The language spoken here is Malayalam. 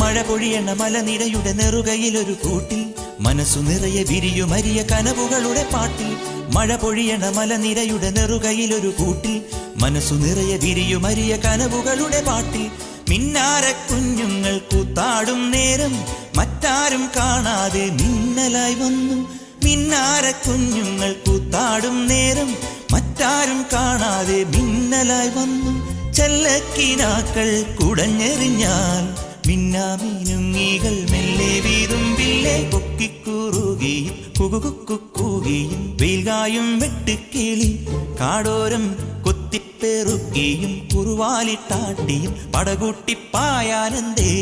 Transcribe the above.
മഴ പൊഴിയണ മലനിരയുടെ നെറുകയിലൊരു കൂട്ടിൽ മനസ്സു നിറയെ വിരിയുമരിയ കനവുകളുടെ പാട്ടിൽ മഴ പൊഴിയണ മലനിരയുടെ നെറുകയിലൊരു കൂട്ടിൽ മനസ്സു നിറയെ വിരിയുമരിയ കനവുകളുടെ പാട്ടിൽ മിന്നാര കുഞ്ഞുങ്ങൾ കൂത്താടും നേരം മറ്റാരും കാണാതെ മിന്നലായി വന്നു. മിന്നാര കുഞ്ഞുങ്ങൾ കൂത്താടും നേരം മറ്റാരും കാണാതെ മിന്നലായി വന്നു. ചെല്ലക്കിനാക്കൾ കുടഞ്ഞെറിഞ്ഞാൽ മിന്നാമീനുങ്ങീകൾ മെല്ലെ വീതുമ്പില്ലേ കൊക്കിക്കൂറുകയും കുകുകുക്കുകയും വെയിൽകായും വെട്ടുക്കിളി കാടോരം കൊത്തിപ്പെറുക്കിയും കുറുവാലിട്ടാട്ടിയും പടകൂട്ടിപ്പായാനന്തേ